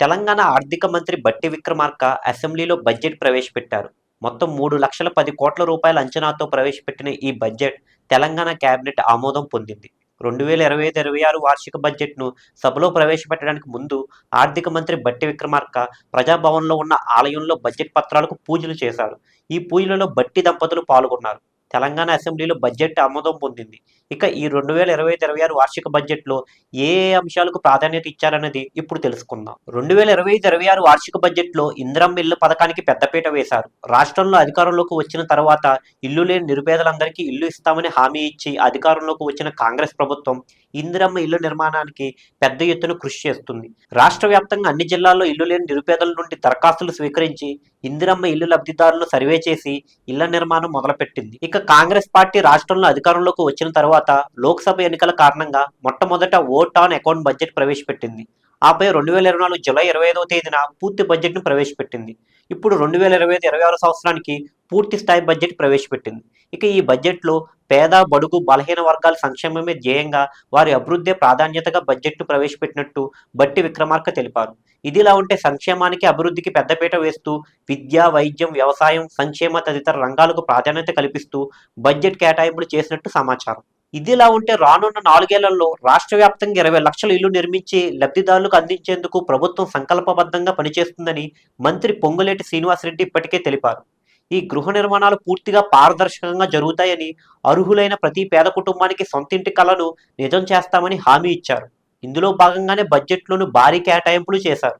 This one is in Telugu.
తెలంగాణ ఆర్థిక మంత్రి బట్టి విక్రమార్క అసెంబ్లీలో బడ్జెట్ ప్రవేశపెట్టారు. మొత్తం మూడు లక్షల పది కోట్ల రూపాయల అంచనాతో ప్రవేశపెట్టిన ఈ బడ్జెట్ తెలంగాణ కేబినెట్ ఆమోదం పొందింది. రెండు వేల ఇరవై ఐదు ఇరవై ఆరు వార్షిక బడ్జెట్ను సభలో ప్రవేశపెట్టడానికి ముందు ఆర్థిక మంత్రి బట్టి విక్రమార్క ప్రజాభవన్లో ఉన్న ఆలయంలో బడ్జెట్ పత్రాలకు పూజలు చేశారు. ఈ పూజలలో బట్టి దంపతులు పాల్గొన్నారు. తెలంగాణ అసెంబ్లీలో బడ్జెట్ ఆమోదం పొందింది. ఇక ఈ రెండు వేల ఇరవై ఇరవై ఆరు వార్షిక బడ్జెట్లో ఏ అంశాలకు ప్రాధాన్యత ఇచ్చారన్నది ఇప్పుడు తెలుసుకుందాం. రెండు వేల ఇరవై ఐదు ఇరవై ఆరు వార్షిక బడ్జెట్లో ఇంద్రం ఇల్లు పథకానికి పెద్దపీట వేశారు. రాష్ట్రంలో అధికారంలోకి వచ్చిన తర్వాత ఇల్లు లేని నిరుపేదలందరికీ ఇల్లు ఇస్తామని హామీ ఇచ్చి అధికారంలోకి వచ్చిన కాంగ్రెస్ ప్రభుత్వం ఇందిరమ్మ ఇల్లు నిర్మాణానికి పెద్ద ఎత్తున కృషి చేస్తుంది. రాష్ట్ర వ్యాప్తంగా అన్ని జిల్లాల్లో ఇల్లు లేని నిరుపేదల నుండి దరఖాస్తులు స్వీకరించి ఇందిరమ్మ ఇల్లు లబ్ధిదారులను సర్వే చేసి ఇళ్ళ నిర్మాణం మొదలుపెట్టింది. ఇక కాంగ్రెస్ పార్టీ రాష్ట్రంలో అధికారంలోకి వచ్చిన తర్వాత లోక్సభ ఎన్నికల కారణంగా మొట్టమొదట ఓట్ ఆన్ అకౌంట్ బడ్జెట్ ప్రవేశపెట్టింది. ఆపై రెండు వేల ఇరవై నాలుగు జూలై ఇరవై ఐదవ తేదీన పూర్తి బడ్జెట్ను ప్రవేశపెట్టింది. ఇప్పుడు రెండు వేల ఇరవై ఐదు ఇరవై ఆరు సంవత్సరానికి పూర్తి స్థాయి బడ్జెట్ ప్రవేశపెట్టింది. ఇక ఈ బడ్జెట్లో పేద బడుగు బలహీన వర్గాల సంక్షేమమే ధ్యేయంగా వారి అభివృద్ధి ప్రాధాన్యతగా బడ్జెట్ను ప్రవేశపెట్టినట్టు బట్టి విక్రమార్క తెలిపారు. ఇదిలా ఉంటే సంక్షేమానికి అభివృద్ధికి పెద్దపీట వేస్తూ విద్య వైద్యం వ్యవసాయం సంక్షేమ తదితర రంగాలకు ప్రాధాన్యత కల్పిస్తూ బడ్జెట్ కేటాయింపులు చేసినట్టు సమాచారం. ఇదిలా ఉంటే రానున్న నాలుగేళ్ళలో రాష్ట్ర వ్యాప్తంగా ఇరవై లక్షల ఇల్లు నిర్మించి లబ్ధిదారులకు అందించేందుకు ప్రభుత్వం సంకల్పబద్ధంగా పనిచేస్తుందని మంత్రి పొంగులేటి శ్రీనివాసరెడ్డి ఇప్పటికే తెలిపారు. ఈ గృహ నిర్మాణాలు పూర్తిగా పారదర్శకంగా జరుగుతాయని అర్హులైన ప్రతి పేద కుటుంబానికి సొంతింటి కలను నిజం చేస్తామని హామీ ఇచ్చారు. ఇందులో భాగంగానే బడ్జెట్లోనూ భారీ కేటాయింపులు చేశారు.